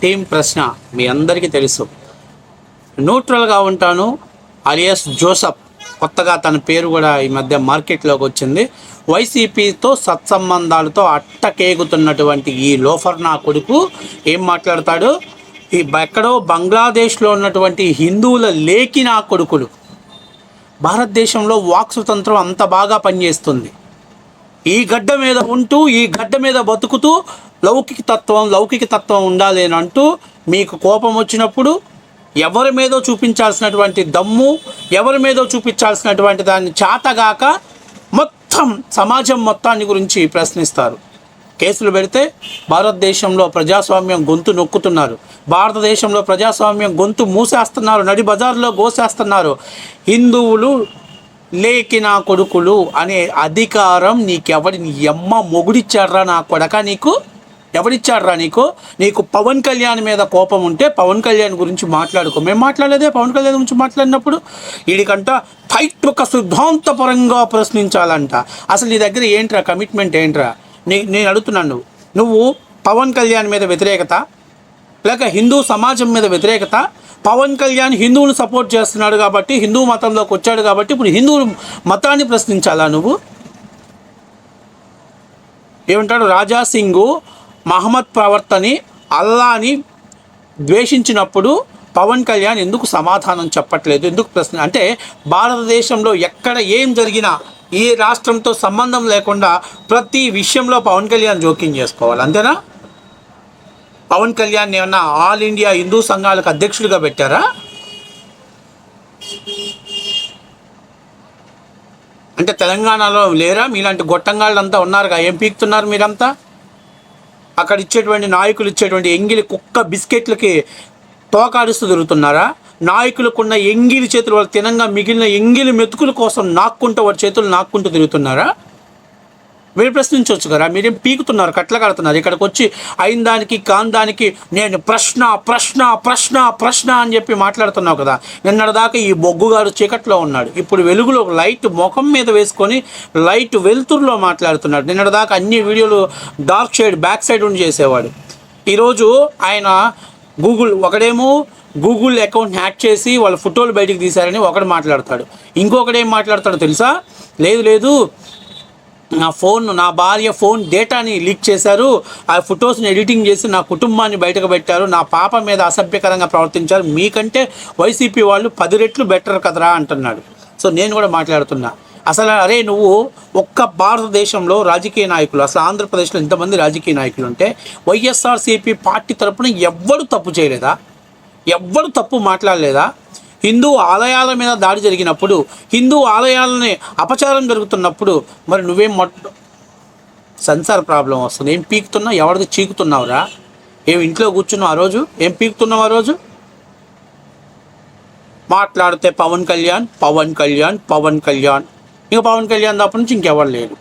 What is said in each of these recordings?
Team ప్రశ్న మీ అందరికీ తెలుసు. న్యూట్రల్గా ఉంటాను అలియస్ జోసఫ్ కొత్తగా తన పేరు కూడా ఈ మధ్య మార్కెట్లోకి వచ్చింది. వైసీపీతో సత్సంబంధాలతో అట్టకేగుతున్నటువంటి ఈ లోఫర్ నా కొడుకు ఏం మాట్లాడతాడు? ఈ ఎక్కడో బంగ్లాదేశ్లో ఉన్నటువంటి హిందువుల లేకి నా కొడుకులు. భారతదేశంలో వాక్ స్వతంత్రం అంత బాగా పనిచేస్తుంది. ఈ గడ్డ మీద ఉంటూ ఈ గడ్డ మీద బతుకుతూ లౌకిక తత్వం లౌకిక తత్వం ఉండాలి అని అంటూ మీకు కోపం వచ్చినప్పుడు ఎవరి మీదో చూపించాల్సినటువంటి దమ్ము ఎవరి మీదో చూపించాల్సినటువంటి దాన్ని చాతగాక మొత్తం సమాజం మొత్తాన్ని గురించి ప్రశ్నిస్తారు. కేసులు పెడితే భారతదేశంలో ప్రజాస్వామ్యం గొంతు నొక్కుతున్నారు. భారతదేశంలో ప్రజాస్వామ్యం గొంతు మూసేస్తున్నారు నడి బజార్లో గోసేస్తున్నారు. హిందువులు లేకి నా కొడుకులు అనే అధికారం నీకెవడి నీ అమ్మ మొగుడిచ్చాడ్రా నా కొడక నీకు? ఎవరిచ్చాడ్రా నీకు? నీకు పవన్ కళ్యాణ్ మీద కోపం ఉంటే పవన్ కళ్యాణ్ గురించి మాట్లాడుకో. మేము మాట్లాడలేదే పవన్ కళ్యాణ్ గురించి మాట్లాడినప్పుడు వీడికంట ఫైట్ ఒక సిద్ధాంతపరంగా ప్రశ్నించాలంట. అసలు నీ దగ్గర ఏంట్రా కమిట్మెంట్ ఏంట్రా? నీ నేను అడుగుతున్నాను నువ్వు. నువ్వు పవన్ కళ్యాణ్ మీద వ్యతిరేకత లేక హిందూ సమాజం మీద వ్యతిరేకత పవన్ కళ్యాణ్ హిందువులు సపోర్ట్ చేస్తున్నాడు కాబట్టి హిందూ మతంలోకి వచ్చాడు కాబట్టి ఇప్పుడు హిందూ మతాన్ని ప్రశ్నించాలా నువ్వు? ఏమంటాడు? రాజా సింగ్ మహమ్మద్ ప్రవర్తని అల్లాని ద్వేషించినప్పుడు పవన్ కళ్యాణ్ ఎందుకు సమాధానం చెప్పట్లేదు? ఎందుకు ప్రశ్న అంటే భారతదేశంలో ఎక్కడ ఏం జరిగినా ఈ రాష్ట్రంతో సంబంధం లేకుండా ప్రతి విషయంలో పవన్ కళ్యాణ్ జోక్యం చేసుకోవాలి. అంతేనా? పవన్ కళ్యాణ్ ఏమన్నా ఆల్ ఇండియా హిందూ సంఘాలకు అధ్యక్షుడిగా పెట్టారా? అంటే తెలంగాణలో లేరా? మీలాంటి గొట్టంగాళ్ళంతా ఉన్నారుగా? ఏం పీకుతున్నారు మీరంతా? అక్కడ ఇచ్చేటువంటి నాయకులు ఇచ్చేటువంటి ఎంగిలి కుక్క బిస్కెట్లకి తోకాడుస్తూ తిరుగుతున్నారా? నాయకులకున్న ఎంగిలి చేతులు వాళ్ళు తినంగా మిగిలిన ఎంగిలి మెతుకుల కోసం నాక్కుంటూ వాడి చేతులు నాక్కుంటూ తిరుగుతున్నారా? మీరు ప్రశ్నించవచ్చు కదా మీరేం పీకుతున్నారు కట్ల కడుతున్నారు? ఇక్కడికి వచ్చి అయిన దానికి కాని దానికి నేను ప్రశ్న ప్రశ్న ప్రశ్న ప్రశ్న అని చెప్పి మాట్లాడుతున్నావు కదా. నిన్నటిదాకా ఈ బొగ్గుగాడు చీకట్లో ఉన్నాడు. ఇప్పుడు వెలుగులో లైట్ ముఖం మీద వేసుకొని లైట్ వెలుతురులో మాట్లాడుతున్నాడు. నిన్నటిదాకా అన్ని వీడియోలు డార్క్ షేడ్ బ్యాక్ సైడ్ ఉండి చేసేవాడు. ఈరోజు ఆయన గూగుల్ ఒకడేమో గూగుల్ అకౌంట్ హ్యాక్ చేసి వాళ్ళ ఫోటోలు బయటికి తీశారని ఒకడు మాట్లాడతాడు. ఇంకొకడు ఏం మాట్లాడతాడో తెలుసా? లేదు లేదు. నా ఫోన్ నా భార్య ఫోన్ డేటాని లీక్ చేశారు. ఆ ఫొటోస్ని ఎడిటింగ్ చేసి నా కుటుంబాన్ని బయటకు పెట్టారు. నా పాప మీద అసభ్యకరంగా ప్రవర్తించారు. మీకంటే వైసీపీ వాళ్ళు పది రెట్లు బెటర్ కదరా అంటున్నాడు. సో నేను కూడా మాట్లాడుతున్నా. అసలు అరే నువ్వు ఒక్క భారతదేశంలో రాజకీయ నాయకులు అసలు ఆంధ్రప్రదేశ్లో ఇంతమంది రాజకీయ నాయకులు ఉంటే వైఎస్ఆర్సీపీ పార్టీ తరపున ఎవ్వరు తప్పు చేయలేదా? ఎవ్వరు తప్పు మాట్లాడలేదా? హిందూ ఆలయాల మీద దాడి జరిగినప్పుడు హిందూ ఆలయాలని అపచారం జరుగుతున్నప్పుడు మరి నువ్వేం మొట్ట సెన్సార్ ప్రాబ్లం వస్తుంది. ఏం పీకుతున్నావు ఎవరిది చీకుతున్నావురా? ఏం ఇంట్లో కూర్చున్నావు ఆ రోజు? ఏం పీకుతున్నావు ఆ రోజు? మాట్లాడితే పవన్ కళ్యాణ్ పవన్ కళ్యాణ్ పవన్ కళ్యాణ్. ఇంకా పవన్ కళ్యాణ్ తప్ప నుంచి ఇంకెవరు లేడు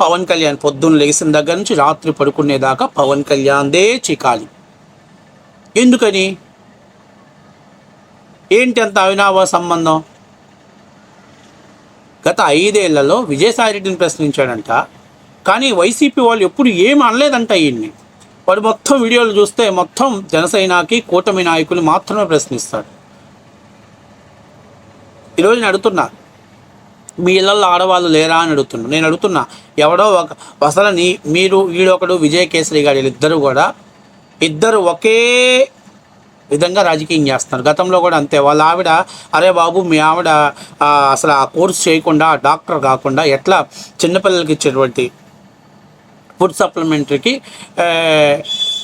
పవన్ కళ్యాణ్ పొద్దున్న లేచిన దగ్గర నుంచి రాత్రి పడుకునేదాకా పవన్ కళ్యాణ్దే చికాలి. ఎందుకని? ఏంటి అంత అవినాభావ సంబంధం? గత ఐదేళ్ళలో విజయసాయిరెడ్డిని ప్రశ్నించాడంట. కానీ వైసీపీ వాళ్ళు ఎప్పుడు ఏం అనలేదంట ఈయన్ని. వాడు మొత్తం వీడియోలు చూస్తే మొత్తం జనసేనకి కూటమి నాయకులు మాత్రమే ప్రశ్నిస్తాడు ఈరోజు నేను అడుగుతున్నా. మీ ఇళ్ళల్లో ఆడవాళ్ళు లేరా అని అడుగుతున్నా. నేను అడుగుతున్నా ఎవడో ఒక అసలు నీ మీరు వీడొకడు విజయ్ కేసరి గారు వీళ్ళిద్దరు కూడా ఇద్దరు ఒకే విధంగా రాజకీయం చేస్తున్నారు. గతంలో కూడా అంతే. వాళ్ళ ఆవిడ అరే బాబు మీ ఆవిడ అసలు ఆ కోర్స్ చేయకుండా డాక్టర్ కాకుండా ఎట్లా చిన్నపిల్లలకి ఇచ్చేటువంటి ఫుడ్ సప్లిమెంటరీకి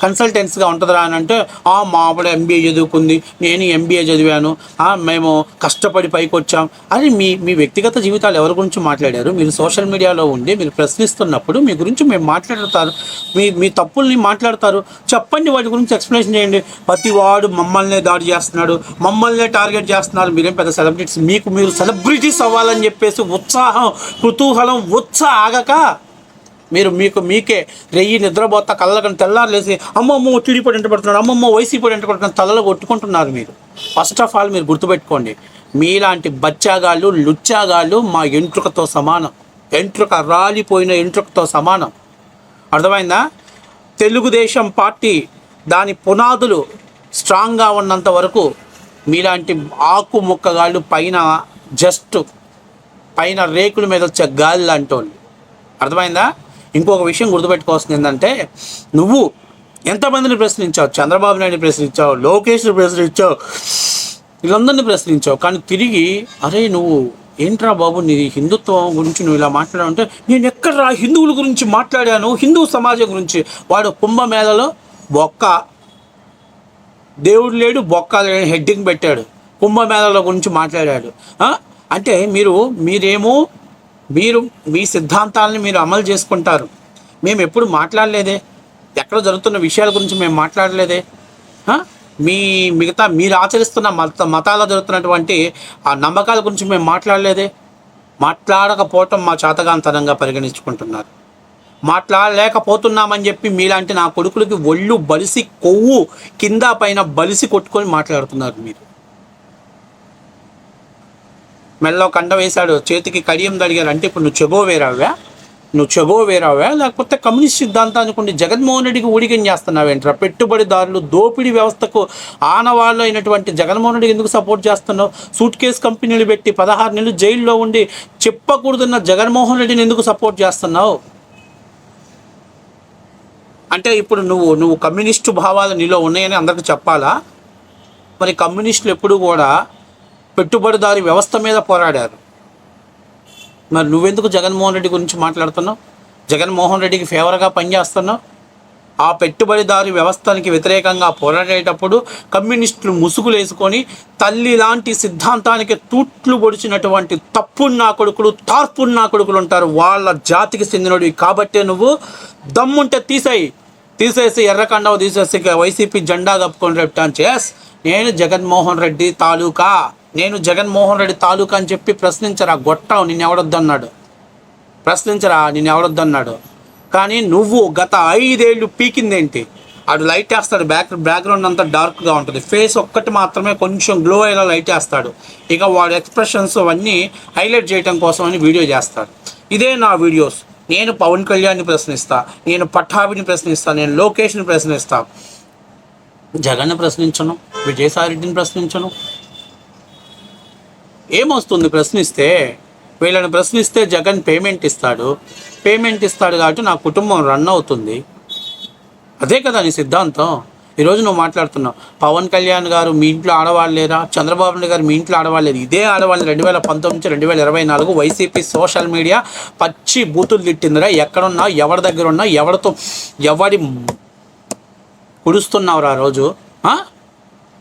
కన్సల్టెన్సీగా ఉంటుందా అని అంటే "ఆ, మా ఆవిడ ఎంబీఏ చదువుకుంది నేను ఎంబీఏ చదివాను మేము కష్టపడి పైకి వచ్చాం. అని మీ మీ వ్యక్తిగత జీవితాలు ఎవరి గురించి మాట్లాడారు? మీరు సోషల్ మీడియాలో ఉండి మీరు ప్రశ్నిస్తున్నప్పుడు మీ గురించి మేము మాట్లాడతారు. మీ మీ తప్పుల్ని మాట్లాడతారు. చెప్పండి వాటి గురించి ఎక్స్ప్లెనేషన్ చేయండి. ప్రతి వాడు మమ్మల్నే దాడి చేస్తున్నాడు మమ్మల్నే టార్గెట్ చేస్తున్నారు. మీరేం పెద్ద సెలబ్రిటీస్? మీకు మీరు సెలబ్రిటీస్ అవ్వాలని చెప్పేసి ఉత్సాహం కుతూహలం ఉత్సాహ ఆగక మీరు మీకు మీకే రెయ్యి నిద్రపోతా కళ్ళకని తెల్లారులేసి అమ్మమ్మ టీడీపీ ఎంట పడుతున్నాడు అమ్మమ్మ వైసీపీ ఎంట పడుతున్నాడు తలలో కొట్టుకుంటున్నారు మీరు. ఫస్ట్ ఆఫ్ ఆల్ మీరు గుర్తుపెట్టుకోండి మీలాంటి బచ్చాగాళ్ళు లుచ్చాగాళ్ళు మా ఎంట్రుకతో సమానం. ఎంట్రుక రాలిపోయిన ఎంట్రుకతో సమానం. అర్థమైందా? తెలుగుదేశం పార్టీ దాని పునాదులు స్ట్రాంగ్గా ఉన్నంత వరకు మీలాంటి ఆకు ముక్కగాళ్ళు పైన జస్ట్ పైన రేకుల మీద వచ్చే గాలి లాంటి వాళ్ళు అర్థమైందా? ఇంకొక విషయం గుర్తుపెట్టుకోవాల్సింది ఏంటంటే నువ్వు ఎంతమందిని ప్రశ్నించావు? చంద్రబాబు నాయుడు ప్రశ్నించావు లోకేష్ని ప్రశ్నించావు వీళ్ళందరినీ ప్రశ్నించావు. కానీ తిరిగి అరే నువ్వు ఏంట్రా బాబు నీ హిందుత్వం గురించి నువ్వు ఇలా మాట్లాడావు అంటే నేను ఎక్కడరా హిందువుల గురించి మాట్లాడాను? హిందూ సమాజం గురించి. వాడు కుంభమేళలో బొక్క. దేవుడు లేడు బొక్క లేని హెడ్డింగ్ పెట్టాడు. కుంభమేళల గురించి మాట్లాడాడు. అంటే మీరు మీరేమో మీరు మీ సిద్ధాంతాలని మీరు అమలు చేసుకుంటారు. మేము ఎప్పుడు మాట్లాడలేదే. ఎక్కడ జరుగుతున్న విషయాల గురించి మేము మాట్లాడలేదే. మీ మిగతా మీరు ఆచరిస్తున్న మత మతాల జరుగుతున్నటువంటి ఆ నమ్మకాల గురించి మేము మాట్లాడలేదే. మాట్లాడకపోవటం మా చేతగాంతనంగా పరిగణించుకుంటున్నారు. మాట్లాడలేకపోతున్నామని చెప్పి మీలాంటి నా కొడుకులకి ఒళ్ళు బలిసి కొవ్వు కింద పైన బలిసి కొట్టుకొని మాట్లాడుతున్నారు మీరు. మెల్లో కండ వేశాడు. చేతికి కడియం దడిగారు అంటే ఇప్పుడు నువ్వు చెబో వేరావ్యా నువ్వు చెబో వేరావ్యా లేకపోతే కమ్యూనిస్ట్ సిద్ధాంతాన్ని కొన్ని జగన్మోహన్ రెడ్డికి ఊడిగం చేస్తున్నావేంట్రా? పెట్టుబడిదారులు దోపిడీ వ్యవస్థకు ఆనవాళ్ళు అయినటువంటి జగన్మోహన్ రెడ్డికి ఎందుకు సపోర్ట్ చేస్తున్నావు? సూట్ కేసు కంపెనీలు పెట్టి పదహారు నెలలు జైల్లో ఉండి చెప్పకూడదున్న జగన్మోహన్ రెడ్డిని ఎందుకు సపోర్ట్ చేస్తున్నావు? అంటే ఇప్పుడు నువ్వు నువ్వు కమ్యూనిస్టు భావాలు నీలో ఉన్నాయని అందరికి చెప్పాలా? మరి కమ్యూనిస్టులు ఎప్పుడు కూడా పెట్టుబడిదారి వ్యవస్థ మీద పోరాడారు. మరి నువ్వెందుకు జగన్మోహన్ రెడ్డి గురించి మాట్లాడుతున్నావు? జగన్మోహన్ రెడ్డికి ఫేవర్గా పనిచేస్తున్నావు? ఆ పెట్టుబడిదారి వ్యవస్థకి వ్యతిరేకంగా పోరాడేటప్పుడు కమ్యూనిస్టులు ముసుగులేసుకొని తల్లి లాంటి సిద్ధాంతానికి తూట్లు పొడిచినటువంటి తప్పున్నా కొడుకులు తార్పున్నా కొడుకులు ఉంటారు. వాళ్ళ జాతికి చెందినవి కాబట్టే నువ్వు దమ్ముంటే తీసేయి. తీసేసి ఎర్రకండవ తీసేసి వైసీపీ జెండా కప్పుకొని రెప్టాన్ చేస్ నేను జగన్మోహన్ రెడ్డి తాలూకా నేను జగన్మోహన్ రెడ్డి తాలూకా అని చెప్పి ప్రశ్నించరా గొట్టం నిన్ను ఎవడొద్దన్నాడు ప్రశ్నించరా నిన్ను ఎవడొద్దన్నాడు కానీ నువ్వు గత ఐదేళ్ళు పీకిందేంటి? ఆడు లైట్ వేస్తాడు బ్యాక్ బ్యాక్గ్రౌండ్ అంతా డార్క్గా ఉంటుంది. ఫేస్ ఒక్కటి మాత్రమే కొంచెం గ్లో అయ్యేలా లైట్ వేస్తాడు. ఇక వాడు ఎక్స్ప్రెషన్స్ అవన్నీ హైలైట్ చేయడం కోసం అని వీడియో చేస్తాడు. ఇదే నా వీడియోస్. నేను పవన్ కళ్యాణ్ని ప్రశ్నిస్తా నేను పట్టాభిని ప్రశ్నిస్తా నేను లోకేష్ని ప్రశ్నిస్తా. జగన్ని ప్రశ్నించను విజయసాయి రెడ్డిని ప్రశ్నించను ఏమొస్తుంది? ప్రశ్నిస్తే వీళ్ళని ప్రశ్నిస్తే జగన్ పేమెంట్ ఇస్తాడు. పేమెంట్ ఇస్తాడు కాబట్టి నా కుటుంబం రన్ అవుతుంది. అదే కదా నీ సిద్ధాంతం. ఈరోజు నువ్వు మాట్లాడుతున్నావు. పవన్ కళ్యాణ్ గారు మీ ఇంట్లో ఆడవాళ్ళు లేరా? చంద్రబాబు నాయుడు గారు మీ ఇంట్లో ఆడవాళ్ళు లేరు. ఇదే ఆడవాళ్ళు రెండు వేల పంతొమ్మిది నుంచి రెండు వేల ఇరవై నాలుగు వైసీపీ సోషల్ మీడియా పచ్చి బూతులు తిట్టిందిరా. ఎక్కడున్నా ఎవరి దగ్గర ఉన్నా ఎవరితో ఎవడి కుడుస్తున్నావురా ఆ? రోజు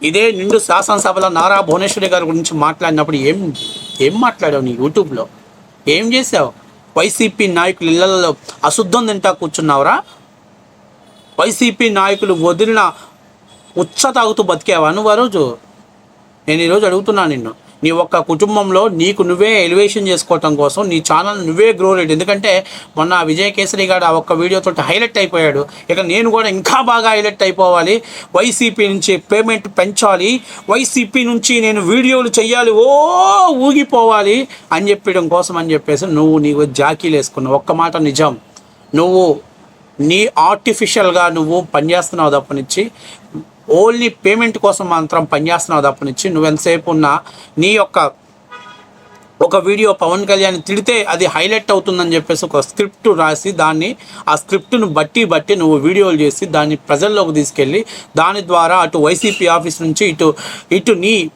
ఇదే నిండు శాసనసభలో నారా భువనేశ్వరి గారి గురించి మాట్లాడినప్పుడు ఏం ఏం మాట్లాడావు నీ యూట్యూబ్లో? ఏం చేసావు వైసీపీ నాయకులు ఇళ్ళలో అశుద్ధం తింటా కూర్చున్నావురా? వైసీపీ నాయకులు వదిలిన ఉచ్చ తాగుతూ బతికేవా నువ్వు ఆ రోజు? నేను ఈరోజు అడుగుతున్నా నిన్ను. నీ ఒక్క కుటుంబంలో నీకు నువ్వే ఎలివేషన్ చేసుకోవటం కోసం నీ ఛానల్ నువ్వే గ్రో రేట్ ఎందుకంటే మొన్న విజయ్ కేసరి గారు ఆ ఒక్క వీడియోతో హైలైట్ అయిపోయాడు. ఇక నేను కూడా ఇంకా బాగా హైలైట్ అయిపోవాలి. వైసీపీ నుంచి పేమెంట్ పెంచాలి. వైసీపీ నుంచి నేను వీడియోలు చెయ్యాలి. ఓ ఊగిపోవాలి అని చెప్పడం కోసం అని చెప్పేసి నువ్వు నీకు జాకీలు వేసుకున్నావు. ఒక్క మాట నిజం. నువ్వు నీ ఆర్టిఫిషియల్గా నువ్వు పనిచేస్తున్నావు తప్పనిచ్చి. ఓన్లీ పేమెంట్ కోసం మాత్రం పనిచేస్తున్నావు తప్ప నుంచి నువ్వెంతసేపు ఉన్నా నీ యొక్క ఒక వీడియో పవన్ కళ్యాణ్ తిడితే అది హైలైట్ అవుతుందని చెప్పేసి ఒక స్క్రిప్ట్ రాసి దాన్ని ఆ స్క్రిప్ట్ను బట్టి బట్టి నువ్వు వీడియోలు చేసి దాన్ని ప్రజల్లోకి తీసుకెళ్ళి దాని ద్వారా అటు వైసీపీ ఆఫీస్ నుంచి ఇటు ఇటు నీ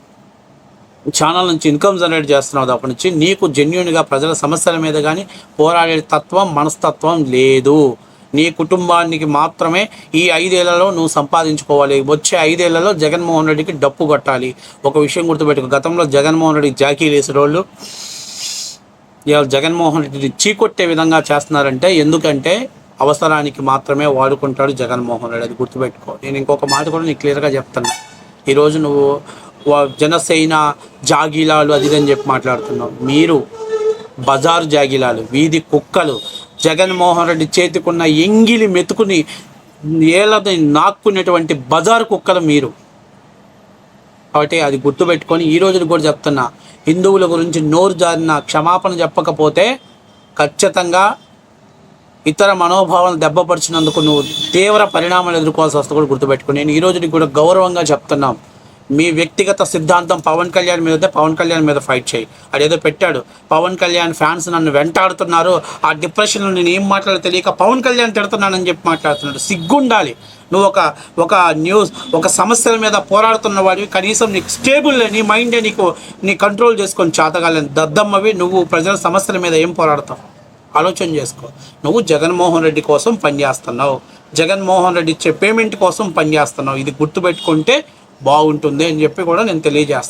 ఛానల్ నుంచి ఇన్కమ్ జనరేట్ చేస్తున్నావు తప్పటి నుంచి నీకు జెన్యున్గా ప్రజల సమస్యల మీద కానీ పోరాడే తత్వం మనస్తత్వం లేదు. నీ కుటుంబానికి మాత్రమే ఈ ఐదేళ్ళలో నువ్వు సంపాదించుకోవాలి. వచ్చే ఐదేళ్ళలో జగన్మోహన్ రెడ్డికి డప్పు కొట్టాలి. ఒక విషయం గుర్తుపెట్టుకో. గతంలో జగన్మోహన్ రెడ్డికి జాకీ వేసేటోళ్ళు ఇవాళ జగన్మోహన్ రెడ్డిని చీకొట్టే విధంగా చేస్తున్నారంటే ఎందుకంటే అవసరానికి మాత్రమే వాడుకుంటాడు జగన్మోహన్ రెడ్డి. అది గుర్తుపెట్టుకో. నేను ఇంకొక మాట కూడా నీకు క్లియర్గా చెప్తాను ఈరోజు నువ్వు జనసేన జాగీలాలు అది అని చెప్పి మాట్లాడుతున్నావు. మీరు బజారు జాగిలాలు వీధి కుక్కలు జగన్మోహన్ రెడ్డి చేతికున్న ఎంగిలి మెతుకుని ఏళ్ళని నాక్కునేటువంటి బజారు కుక్కలు మీరు. కాబట్టి అది గుర్తుపెట్టుకొని ఈ రోజున కూడా చెప్తున్నా హిందువుల గురించి నోరు జారిన క్షమాపణ చెప్పకపోతే ఖచ్చితంగా ఇతర మనోభావాలను దెబ్బపరిచినందుకు నువ్వు తీవ్ర పరిణామాలు ఎదుర్కోవాల్సి వస్తే కూడా గుర్తుపెట్టుకో. నేను ఈ రోజు కూడా గౌరవంగా చెప్తున్నాం. మీ వ్యక్తిగత సిద్ధాంతం పవన్ కళ్యాణ్ మీద పవన్ కళ్యాణ్ మీద ఫైట్ చేయి. అదేదో పెట్టాడు. పవన్ కళ్యాణ్ ఫ్యాన్స్ నన్ను వెంటాడుతున్నారు. ఆ డిప్రెషన్లో నేను ఏం మాట్లాడాలో తెలియక పవన్ కళ్యాణ్ తిడుతున్నానని చెప్పి మాట్లాడుతున్నాడు. సిగ్గుండాలి. నువ్వు ఒక ఒక న్యూస్ ఒక సమస్యల మీద పోరాడుతున్న వాడివి. కనీసం నీకు స్టేబుల్ నీ మైండే నీకు నీ కంట్రోల్ చేసుకొని చేతగాలని దద్దమ్మవి నువ్వు ప్రజల సమస్యల మీద ఏం పోరాడతావు? ఆలోచన చేసుకో. నువ్వు జగన్మోహన్ రెడ్డి కోసం పనిచేస్తున్నావు జగన్మోహన్ రెడ్డి ఇచ్చే పేమెంట్ కోసం పనిచేస్తున్నావు ఇది గుర్తుపెట్టుకుంటే బాగుంటుంది అని చెప్పి కూడా నేను తెలియజేస్తాను